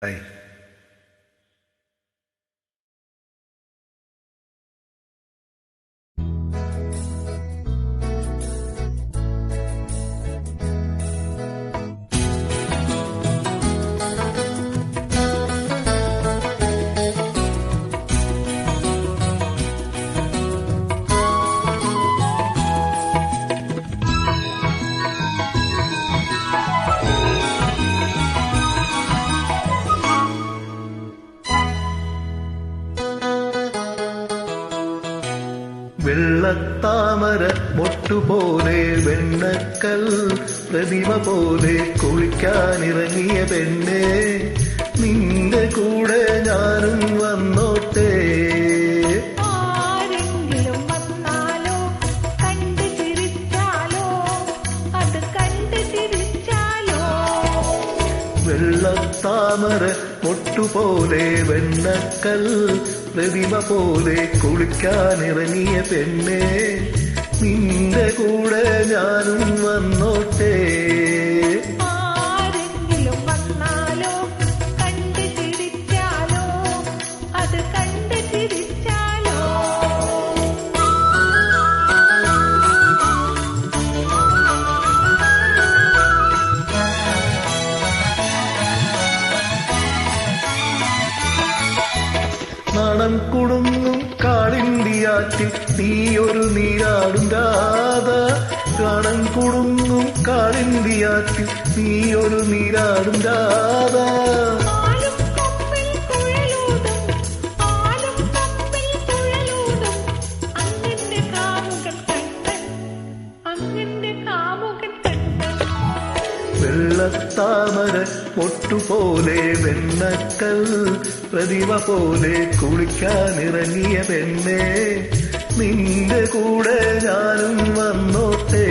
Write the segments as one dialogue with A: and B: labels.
A: Hey. വെള്ളത്താമര മൊട്ടുപോലെ വെണ്ണക്കൽ പ്രതിമ പോലെ കുളിക്കാനിറങ്ങിയ പെണ്ണേ നിന്റെ കൂടെ ഞാനും വന്നോട്ടെ വെള്ളത്താമര പൊട്ടുപോലെ വെണ്ണക്കൽ പ്രതിമ പോലെ കുളിക്കാനിറങ്ങിയ പെണ്ണേ നിന്റെ കൂടെ ഞാനും വന്നോട്ടെ. കാളിന്തിയാറ്റിൽ ഒരു നീരാടും രാധ. കണം കുടുങ്ങും കാളിന്തിയാറ്റിൽ നീയൊരു നീരാടും രാധ. വെള്ളത്താമര പൊട്ടുപോലെ വെണ്ണക്കൽ പ്രതിമ പോലെ കുളിക്കാനിറങ്ങിയ പെണ്ണേ നിന്റെ കൂടെ ഞാനും വന്നോട്ടെ.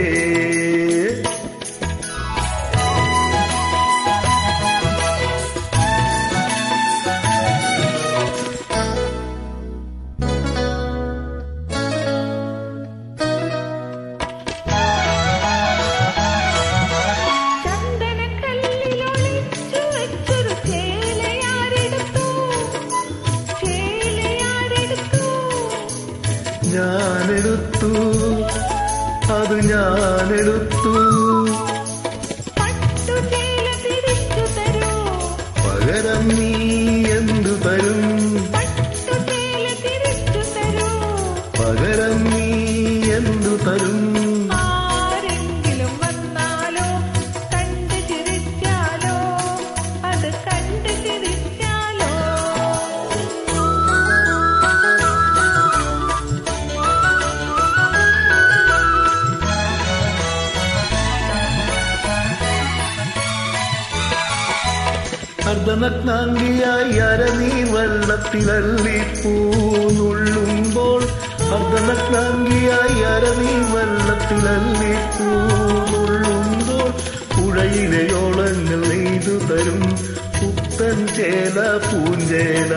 A: ഞാനെടുത്തു. അത് ഞാനെടുത്തു. അർദ്ധനഗ്നാംഗിയായി അരനീ വെള്ളത്തിലല്ലി പൂന്നുള്ളുമ്പോൾ? അർദ്ധനഗ്നാംഗിയായി അരനീ വെള്ളത്തിലല്ലി പൂന്നുള്ളുമ്പോൾ? പുഴയിലെയോളങ്ങൾ നെയ്തു തരും. പുത്തൻ ചേല പൂഞ്ചേല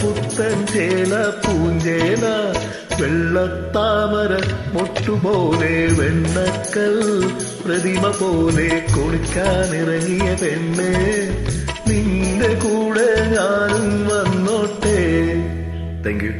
A: പുത്തൻ ചേല പൂഞ്ചേല. വെള്ളത്താമര മൊട്ടുപോലെ വെണ്ണക്കൽ പ്രതിമ പോലെ കുളിക്കാനിറങ്ങിയ പെണ്ണെ. നിന്റെ കൂടെ ഞാനും വന്നോട്ടെ. Thank you